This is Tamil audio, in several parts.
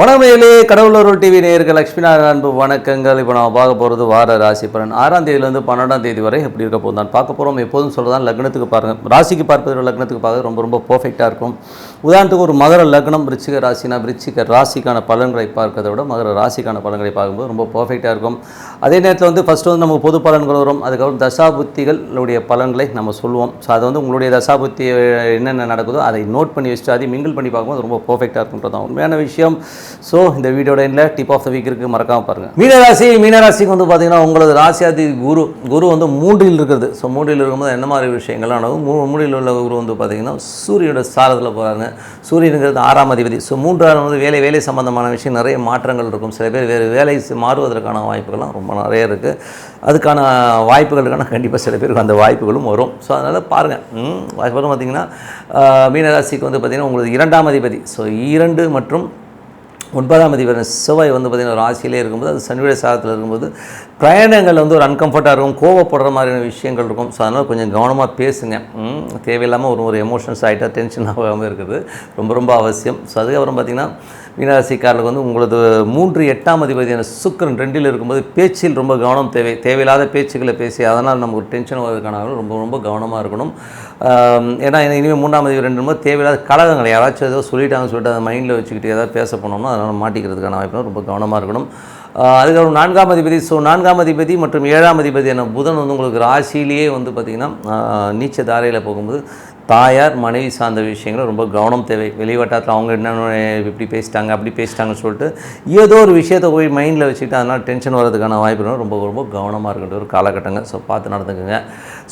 வணக்கமேலே கடவுளூர் டிவி நேயர்கள் லக்ஷ்மி நாராயண அன்பு வணக்கங்கள். இப்போ நம்ம பார்க்க போகிறது வார ராசி பலன் ஆறாம் தேதியிலேருந்து பன்னெண்டாம் தேதி வரை எப்படி இருக்க போதும் நான் பார்க்க போகிறோம் எப்போதும் சொல்கிறதான் லக்னத்துக்கு பாருங்கள் ராசிக்கு பார்ப்பது லக்னத்துக்கு பார்க்க ரொம்ப ரொம்ப பர்ஃபெக்டாக இருக்கும். உதாரணத்துக்கு ஒரு மகர லக்னம் ரிச்சிக ராசினா ரிச்சிக ராசிக்கான பலன்களை பார்க்கறதை விட மகர ராசிக்கான பலன்களை பார்க்கும்போது ரொம்ப பர்ஃபெக்டாக இருக்கும். அதே நேரத்தில் வந்து ஃபஸ்ட்டு வந்து நமக்கு பொது பலன்கள் வரும். அதுக்கப்புறம் தசாபுத்திகளுடைய பலன்களை நம்ம சொல்லுவோம். ஸோ அது வந்து உங்களுடைய தசாபுத்தி என்னென்ன நடக்குதோ அதை நோட் பண்ணி வச்சுட்டு அதை மிங்கிள் பண்ணி பார்க்கும்போது ரொம்ப பர்ஃபெக்டாக இருக்குன்றது தான் உண்மையான விஷயம். ஸோ இந்த வீடியோட எண்டில் டிப் ஆஃப் த வீக் இருக்குது மறக்காமல் பாருங்கள் மீனராசி மீனராசிக்கு வந்து பார்த்தீங்கன்னா உங்களது ராசியாதி குரு குரு வந்து மூன்றில் இருக்கிறது ஸோ மூன்றில் இருக்கும்போது என்ன மாதிரி விஷயங்கள்லாம் நடக்கும்? மூ மூன்றில் உள்ள குரு வந்து பார்த்தீங்கன்னா சூரியனோட சாரத்தில் போகிறாங்க சூரியனுங்கிறது ஆறாம் அதிபதி. ஸோ மூன்றாம் வந்து வேலை வேலை சம்பந்தமான விஷயம் நிறைய மாற்றங்கள் இருக்கும். சில பேர் வேறு வேலை மாறுவதற்கான வாய்ப்புகள்லாம் ரொம்ப நிறைய இருக்குது அதுக்கான வாய்ப்புகளுக்கான கண்டிப்பாக சில பேருக்கு அந்த வாய்ப்புகளும் வரும். ஸோ அதனால் பாருங்கள் வாய்ப்பு அதுக்கப்புறம் பார்த்தீங்கன்னா மீனராசிக்கு வந்து பார்த்திங்கன்னா உங்களது இரண்டாம் அதிபதி. ஸோ இரண்டு மற்றும் ஒன்பதாம் அதிபதி செவ்வாய் வந்து பார்த்திங்கன்னா ராசியிலே இருக்கும்போது அது சனியுடைய சாதத்தில் இருக்கும்போது பிரயாணங்கள் வந்து ஒரு அன்கம்ஃபர்ட்டாக இருக்கும் கோவப்படுற மாதிரியான விஷயங்கள் இருக்கும். ஸோ அதனால் கொஞ்சம் கவனமாக பேசுங்க. தேவையில்லாமல் ஒரு ஒரு எமோஷன்ஸ் ஆகிட்டா டென்ஷன் ஆகாமல் இருக்குது. ரொம்ப ரொம்ப அவசியம். ஸோ அதுக்கப்புறம் பார்த்திங்கன்னா மீனராசிக்காரர்களுக்கு வந்து உங்களது மூன்று எட்டாம் அதிபதியான சுக்கிரன் ரெண்டில் இருக்கும்போது பேச்சில் ரொம்ப கவனம் தேவை தேவையில்லாத பேச்சுக்களை பேசி அதனால் நமக்கு ஒரு டென்ஷன் வருவதற்கான ரொம்ப ரொம்ப கவனமாக இருக்கணும். ஏன்னா இனிமேல் மூன்றாம் அதிபதி ரெண்டு போது தேவையில்லாத கழகங்களை யாராச்சும் ஏதோ சொல்லிட்டாங்கன்னு சொல்லிட்டு அதை மைண்டில் வச்சுக்கிட்டு ஏதாவது பேச போனோம்னா அதனால் மாட்டிக்கிறதுக்கான வாய்ப்பு ரொம்ப கவனமாக இருக்கணும். அதுக்கப்புறம் நான்காம் அதிபதி ஸோ நான்காம் அதிபதி மற்றும் ஏழாம் அதிபதியான புதன் வந்து உங்களுக்கு ராசியிலேயே வந்து பார்த்திங்கன்னா நீச்ச தாரையில் போகும்போது தாயார் மனைவி சார்ந்த விஷயங்களும் ரொம்ப கவனம் தேவை. வெளிவட்டாரத்தில் அவங்க என்ன இப்படி பேசிட்டாங்க அப்படி பேசிட்டாங்கன்னு சொல்லிட்டு ஏதோ ஒரு விஷயத்தை போய் மைண்டில் வச்சுட்டு அதனால் டென்ஷன் வர்றதுக்கான வாய்ப்பு ரொம்ப ரொம்ப கவனமாக இருக்கின்ற ஒரு காலகட்டங்க. ஸோ பார்த்து நடந்துக்குங்க.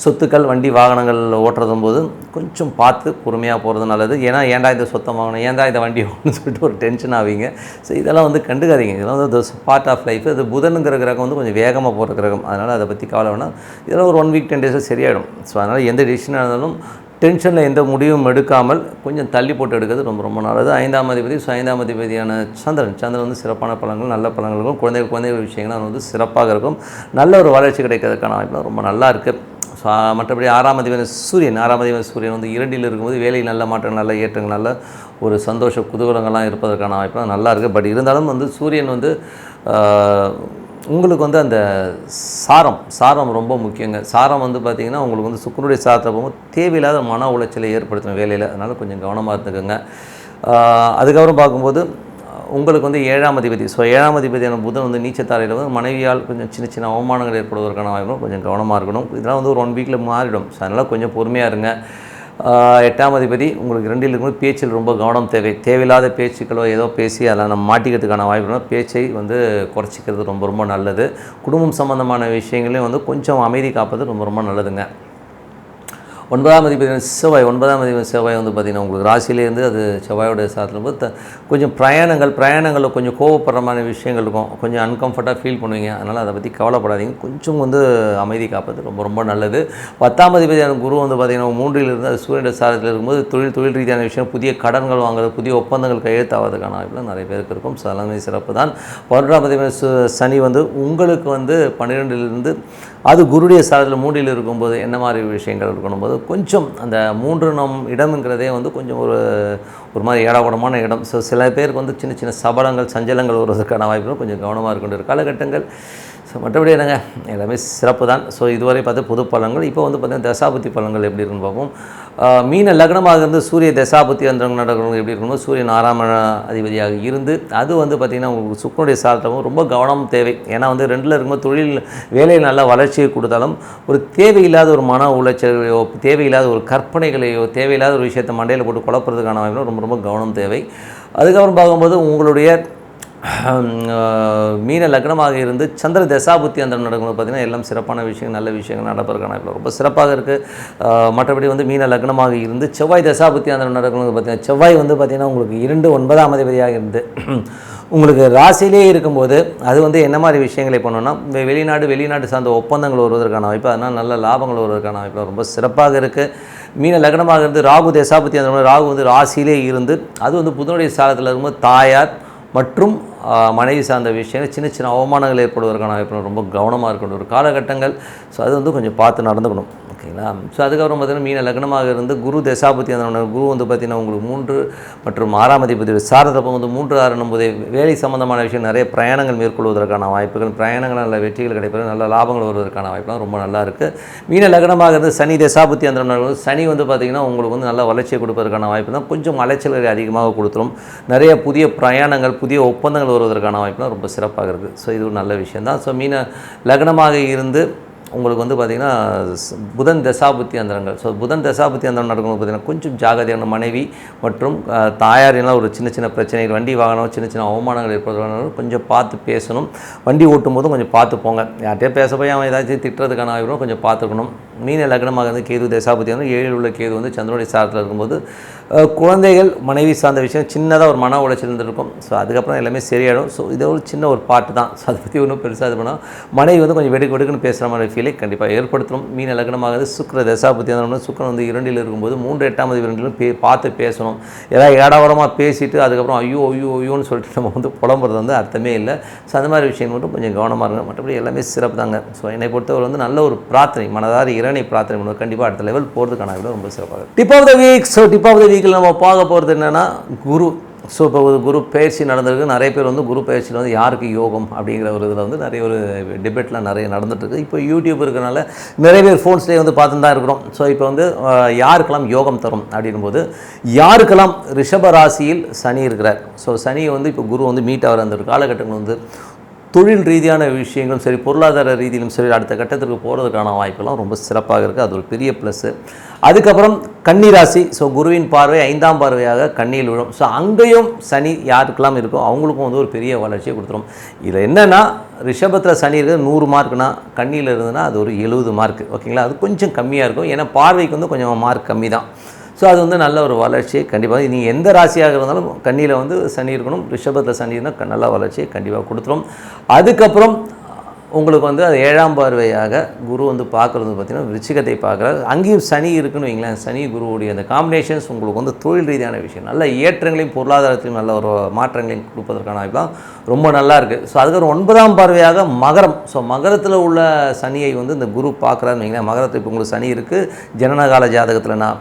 சொத்துக்கள் வண்டி வாகனங்கள் ஓட்டுறதும் போது கொஞ்சம் பார்த்து பொறுமையாக போகிறது நல்லது. ஏன்னா ஏன்டா இந்த சொத்தம் வாங்கணும் ஏன்டா இந்த வண்டி வாங்கணும்னு சொல்லிட்டு ஒரு டென்ஷன் ஆவீங்க. ஸோ இதெல்லாம் வந்து கண்டுக்காதீங்க. இதெல்லாம் வந்து பார்ட் ஆஃப் லைஃப் அது புதனுங்கிற கிரகம் வந்து கொஞ்சம் வேகமாக போகிற கிரகம். அதனால் அதை பற்றி கவலை வேணால் இதெல்லாம் ஒரு ஒன் வீக் டென் டேஸில் சரியாயிடும். ஸோ அதனால் எந்த டிசிஷனாக இருந்தாலும் டென்ஷனில் எந்த முடிவும் எடுக்காமல் கொஞ்சம் தள்ளி போட்டு எடுக்கிறது ரொம்ப ரொம்ப நல்லது. ஐந்தாம் அதிபதி ஸோ ஐந்தாம் அதிபதியான சந்திரன். சந்திரன் வந்து சிறப்பான பழங்கள் நல்ல பழங்கள் இருக்கும். குழந்தைகள் குழந்தைகள் விஷயங்கள் வந்து சிறப்பாக இருக்கும். நல்ல ஒரு வளர்ச்சி கிடைக்கிறதுக்கான வாய்ப்பு ரொம்ப நல்லா இருக்குது ஸோ மற்றபடி ஆறாம் அதிபதி சூரியன். ஆறாம் அதிபதி சூரியன் வந்து இரண்டில் இருக்கும்போது வேலை நல்ல மாற்றங்கள் நல்ல ஏற்றங்கள் நல்ல ஒரு சந்தோஷ குதூகலங்கள்லாம் இருப்பதற்கான வாய்ப்பு நல்லா இருக்குது பட் இருந்தாலும் வந்து சூரியன் வந்து உங்களுக்கு வந்து அந்த சாரம் சாரம் ரொம்ப முக்கியங்க. சாரம் வந்து பார்த்திங்கன்னா உங்களுக்கு வந்து சுக்கரனுடைய சாரத்தை போகும்போது தேவையில்லாத மன உளைச்சலை ஏற்படுத்தும் வேலையில். அதனால் கொஞ்சம் கவனமாக இருந்துக்கோங்க. அதுக்கப்புறம் பார்க்கும்போது உங்களுக்கு வந்து ஏழாம் அதிபதி ஸோ ஏழாம் அதிபதியான புதன் வந்து நீச்சத்தாரையில் வந்து மனைவியால் கொஞ்சம் சின்ன சின்ன அவமானங்கள் ஏற்படுவதற்கான வாய்ப்பு கொஞ்சம் கவனமாக இருக்கணும். இதெல்லாம் வந்து ஒரு ஒன் வீக்கில் மாறிடும். ஸோ அதனால் கொஞ்சம் பொறுமையாக இருங்க. எட்டாம் அதிபதி உங்களுக்கு ரெண்டில் இருக்கும்போது பேச்சில் ரொம்ப கவனம் தேவை. தேவையில்லாத பேச்சுக்களோ ஏதோ பேசி அதில் நம்ம மாட்டிக்கிறதுக்கான வாய்ப்பு இருந்தால் பேச்சை வந்து குறைச்சிக்கிறது ரொம்ப ரொம்ப நல்லது. குடும்பம் சம்பந்தமான விஷயங்களையும் வந்து கொஞ்சம் அமைதி காப்பது ரொம்ப ரொம்ப நல்லதுங்க. ஒன்பதாம் அதிபதி செவ்வாய் ஒன்பதாம் அதிபதி செவ்வாய் வந்து பார்த்திங்கன்னா உங்களுக்கு ராசியிலேருந்து அது செவ்வாயோட சாத்தில் போது கொஞ்சம் பிரயாணங்கள் பிரயாணங்களில் கொஞ்சம் கோவப்படுற மாதிரி விஷயங்கள் இருக்கும். கொஞ்சம் அன்கம்ஃபர்ட்டாக ஃபீல் பண்ணுவீங்க. அதனால் அதை பற்றி கவலைப்படாதீங்க. கொஞ்சம் வந்து அமைதி காப்பது ரொம்ப ரொம்ப நல்லது. பத்தாம் அதிபதியான குரு வந்து பார்த்திங்கன்னா மூன்றில் இருந்து அது சூரியனுடைய சாதத்தில் இருக்கும்போது தொழில் தொழில் ரீதியான விஷயம் புதிய கடன்கள் வாங்குறது புதிய ஒப்பந்தங்கள் கையெழுத்தாவதுக்கான வாய்ப்புலாம் நிறைய பேருக்கு இருக்கும். ஸோ எல்லாமே சிறப்பு தான். பதினொன்றாம் அதிபதி சு- சனி வந்து உங்களுக்கு வந்து பன்னிரெண்டிலிருந்து அது குருடைய சாதத்தில் மூன்றில் இருக்கும்போது என்ன மாதிரி விஷயங்கள் இருக்கணும் போது கொஞ்சம் அந்த மூன்று நம் இடம்ங்கிறதே வந்து கொஞ்சம் ஒரு ஒரு மாதிரி ஏடாகுடமான இடம். ஸோ சில பேருக்கு வந்து சின்ன சின்ன சபலங்கள் சஞ்சலங்கள் வருவதற்கான வாய்ப்புகள் கொஞ்சம் கவனமாக இருக்கின்ற காலகட்டங்கள். ஸோ மற்றபடி என்னங்க? எல்லாமே சிறப்பு தான் ஸோ இதுவரை பார்த்து புது பழங்கள் இப்போ வந்து பார்த்தீங்கன்னா தசாபுத்தி பழங்கள் எப்படி இருக்குன்னு பார்ப்போம். மீன லக்னமாக இருந்து சூரிய தசாபுத்தி அந்த நடக்கிறவங்க எப்படி இருக்கணும் சூரியன் ஆறாம் அதிபதியாக இருந்து அது வந்து பார்த்திங்கன்னா உங்களுக்கு சுக்கனுடைய சாதத்தமும் ரொம்ப கவனம் தேவை. ஏன்னா வந்து ரெண்டில் இருக்கும்போது தொழில் வேலையை நல்ல வளர்ச்சியை கொடுத்தாலும் ஒரு தேவையில்லாத ஒரு மன உளைச்சலையோ தேவையில்லாத ஒரு கற்பனைகளையோ தேவையில்லாத ஒரு விஷயத்தை மண்டையில் போட்டு குழப்பறதுக்கான வாய்ப்பு ரொம்ப ரொம்ப கவனம் தேவை. அதுக்கப்புறம் பார்க்கும்போது உங்களுடைய மீன லக்னமாக இருந்து சந்திர தசாபுத்தி அந்த நடக்கும்போது பார்த்திங்கன்னா எல்லாம் சிறப்பான விஷயங்கள் நல்ல விஷயங்கள் நடப்பதற்கான வாய்ப்பு ரொம்ப சிறப்பாக இருக்குது மற்றபடி வந்து மீன லக்னமாக இருந்து செவ்வாய் தசாபுத்தி அந்த நடக்கும்போது பார்த்திங்கன்னா செவ்வாய் வந்து பார்த்திங்கன்னா உங்களுக்கு இரண்டு ஒன்பதாம் அதிபதியாக இருந்து உங்களுக்கு ராசியிலே இருக்கும்போது அது வந்து என்ன மாதிரி விஷயங்களை பண்ணணும்னா வெ- வெளிநாடு வெளிநாட்டு சார்ந்த ஒப்பந்தங்கள் வருவதற்கான வாய்ப்பு அதனால் நல்ல லாபங்கள் வருவதற்கான வாய்ப்பு ரொம்ப சிறப்பாக இருக்குது மீன லக்னமாக இருந்து ராகு தசாபுத்தி அந்த ராகு வந்து ராசியிலே இருந்து அது வந்து புதனுடைய சாலத்தில் இருக்கும்போது தாயார் மற்றும் மனைவி சார்ந்த விஷயங்கள் சின்ன சின்ன அவமானங்கள் ஏற்படுவதற்கான வாய்ப்பு ரொம்ப கவனமாக இருக்கணும். ஒரு காலகட்டங்கள். ஸோ அது வந்து கொஞ்சம் பார்த்து நடந்துக்கணும். ஓகேங்களா? ஸோ அதுக்கப்புறம் பார்த்தீங்கன்னா மீன லக்னமாக இருந்து குரு தசாபதி அந்த குரு வந்து பார்த்தீங்கன்னா உங்களுக்கு மூன்று மற்றும் ஆறாம் அதிபதி சாரதப்பம் வந்து மூன்று ஆறு போது வேலை சம்பந்தமான விஷயம். நிறைய பிரயாணங்கள் மேற்கொள்வதற்கான வாய்ப்புகள் பிரயாணங்கள் நல்ல வெற்றிகள் கிடைப்பது நல்ல லாபங்கள் வருவதற்கான வாய்ப்புலாம் ரொம்ப நல்லா இருக்குது மீன லக்னமாக இருந்து சனி தசாபதி அந்த சனி வந்து பார்த்திங்கன்னா உங்களுக்கு வந்து நல்ல வளர்ச்சியை கொடுப்பதற்கான வாய்ப்பு தான் கொஞ்சம் அலைச்சல்களை அதிகமாக கொடுத்துரும். நிறைய புதிய பிரயாணங்கள் புதிய ஒப்பந்தங்கள் வருவதற்கான வாய்ப்புலாம் ரொம்ப சிறப்பாக இருக்குது ஸோ இது ஒரு நல்ல விஷயம் தான் ஸோ மீன லக்னமாக இருந்து உங்களுக்கு வந்து பார்த்திங்கன்னா புதன் தசாபுத்தி அந்தரங்கள். ஸோ புதன் தசாபுத்தி அந்தரம் நடக்கும்போது பார்த்திங்கன்னா கொஞ்சம் ஜாகிரதையான மனைவி மற்றும் தாயாரினால் ஒரு சின்ன சின்ன பிரச்சனைகள் வண்டி வாகனம் சின்ன சின்ன அவமானங்கள் ஏற்படுறதுனால கொஞ்சம் பார்த்து பேசணும். வண்டி ஓட்டும் போதும் கொஞ்சம் பார்த்து போங்க. யார்கிட்டயே பேச போய் அவன் ஏதாச்சும் திட்டுறதுக்கான ஆகிடும் கொஞ்சம் பார்த்துக்கணும். மீன லக்னமாக இருந்து கேது தசாபதி வந்து ஏழில் உள்ள கேது வந்து சந்திரனுடைய சாரத்தில் இருக்கும்போது குழந்தைகள் மனைவி சார்ந்த விஷயம் சின்னதாக ஒரு மன உளைச்சல் இருந்திருக்கும். ஸோ அதுக்கப்புறம் எல்லாமே சரியாயிடும். ஸோ இது ஒரு சின்ன ஒரு பாட்டு தான். ஸோ அதை பற்றி ஒன்றும் பெருசாக இது பண்ணால் மனைவி வந்து கொஞ்சம் வெடுக்கு வெடுக்குன்னு பேசுகிற மாதிரி ஃபீலை கண்டிப்பாக ஏற்படுத்தணும். மீன லக்னமாக சுக்கர தசாபதி வந்து சுக்கரன் வந்து இரண்டில் இருக்கும்போது மூன்று எட்டாம் இரண்டிலும் பே பார்த்து பேசணும். ஏதாவது ஏடாவரமாக பேசிட்டு அதுக்கப்புறம் ஐயோ ஐயோ ஐயோன்னு சொல்லிட்டு நம்ம வந்து புலம்புறது வந்து அர்த்தமே இல்லை. ஸோ அந்த மாதிரி விஷயம் மட்டும் கொஞ்சம் கவனமாக இருங்க. மற்றபடி எல்லாமே சிறப்பு தாங்க. ஸோ என்னை பொறுத்தவரை வந்து நல்ல ஒரு பிரார்த்தனை மனதார இறைனை பிரார்த்தனை பண்ணுவது கண்டிப்பாக அடுத்த லெவல் போகிறதுக்கான விட ரொம்ப சிறப்பாக tip of the week so tip of the வீக்கில் நம்ம பார்க்க போகிறது என்னென்னா குரு. ஸோ இப்போ ஒரு குரு பயிற்சி நடந்திருக்கு. நிறைய பேர் வந்து குரு பயிற்சியில் வந்து யாருக்கு யோகம் அப்படிங்கிற ஒரு இதில் வந்து நிறைய ஒரு டிபேட்லாம் நிறைய நடந்துட்டுருக்கு. இப்போ யூடியூப் இருக்கிறனால நிறைய பேர் ஃபோன்ஸ்லேயே வந்து பார்த்துட்டு தான் இருக்கிறோம். ஸோ இப்போ வந்து யாருக்கெல்லாம் யோகம் தரும் அப்படின்னும் போது யாருக்கெல்லாம் ரிஷப ராசியில் சனி இருக்கிறார்? ஸோ சனியை வந்து இப்போ குரு வந்து மீட் ஆகிற அந்த ஒரு காலகட்டங்கள் வந்து தொழில் ரீதியான விஷயங்களும் சரி பொருளாதார ரீதியிலும் சரி அடுத்த கட்டத்திற்கு போகிறதுக்கான வாய்ப்பெல்லாம் ரொம்ப சிறப்பாக இருக்குது அது ஒரு பெரிய ப்ளஸ்ஸு அதுக்கப்புறம் கன்னிராசி ஸோ குருவின் பார்வை ஐந்தாம் பார்வையாக கண்ணியில் விழும். ஸோ அங்கேயும் சனி யாருக்கெல்லாம் இருக்கோ அவங்களுக்கும் வந்து ஒரு பெரிய வளர்ச்சியை கொடுத்துரும். இதில் என்னென்னா ரிஷபத்தில் சனி இருக்குது நூறு மார்க்னா கண்ணியில் இருந்ததுன்னா அது ஒரு எழுபது மார்க் ஓகேங்களா அது கொஞ்சம் கம்மியாக இருக்கும். ஏன்னா பார்வைக்கு வந்து கொஞ்சம் மார்க் கம்மி தான் ஸோ அது வந்து நல்ல ஒரு வளர்ச்சியை கண்டிப்பாக நீங்கள் எந்த ராசியாக இருந்தாலும் கண்ணியில் வந்து சனி இருக்கணும். ரிஷபத்தில் சனி இருந்தால் நல்ல வளர்ச்சியை கண்டிப்பாக கொடுத்துரும். அதுக்கப்புறம் உங்களுக்கு வந்து அது ஏழாம் பார்வையாக குரு வந்து பார்க்குறது பார்த்திங்கன்னா விருச்சிகத்தை பார்க்குறாரு. அங்கேயும் சனி இருக்குன்னு வைங்களேன். சனி குருவுடைய அந்த காம்பினேஷன்ஸ் உங்களுக்கு வந்து தொழில் ரீதியான விஷயம். நல்ல ஏற்றங்களையும் பொருளாதாரத்தையும் நல்ல ஒரு மாற்றங்களையும் கொடுப்பதற்கான வாய்ப்பு ரொம்ப நல்லா இருக்குது ஸோ அதுக்கப்புறம் ஒன்பதாம் பார்வையாக மகரம். ஸோ மகரத்தில் உள்ள சனியை வந்து இந்த குரு பார்க்குறாருன்னு வைங்களேன். மகரத்தில் இப்போ உங்களுக்கு சனி இருக்குது ஜனனகால ஜாதகத்தில் நான்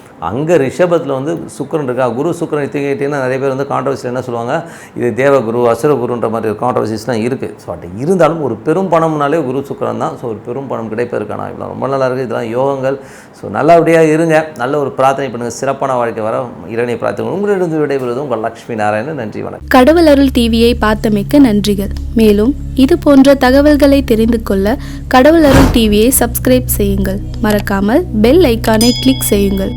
அங்கே ரிஷபத்தில் வந்து சுக்கிரன் இருக்கா? குரு சுக்கிரன் எடுத்துக்கிட்டிங்கன்னா நிறைய பேர் வந்து கான்ட்ரவர்சியில் என்ன சொல்லுவாங்க? இது தேவகுரு அசுரகுருன்ற மாதிரி கான்ட்ரவர்சிஸ்லாம் இருக்குது ஸோ அப்படி இருந்தாலும் ஒரு பெரும் பணம்னாலே குரு சுக்கரன் தான். ஸோ ஒரு பெரும் பணம் கிடைப்பதற்கான இவ்வளோ ரொம்ப நல்லா இருக்குது இதெல்லாம் யோகங்கள். ஸோ நல்லபடியாக இருங்க. நல்ல ஒரு பிரார்த்தனை பண்ணுங்கள் சிறப்பான வாழ்க்கை வர இறைனை பிரார்த்தனை உங்களிடம் விடைபெறுவது உங்கள் லக்ஷ்மி நாராயணன். நன்றி வணக்கம். கடவுள் அருள் டிவியை பார்த்தமைக்க நன்றிகள். மேலும் இது போன்ற தகவல்களை தெரிந்து கொள்ள கடவுள் அருள் டிவியை சப்ஸ்கிரைப் செய்யுங்கள். மறக்காமல் பெல் ஐக்கானை கிளிக் செய்யுங்கள்.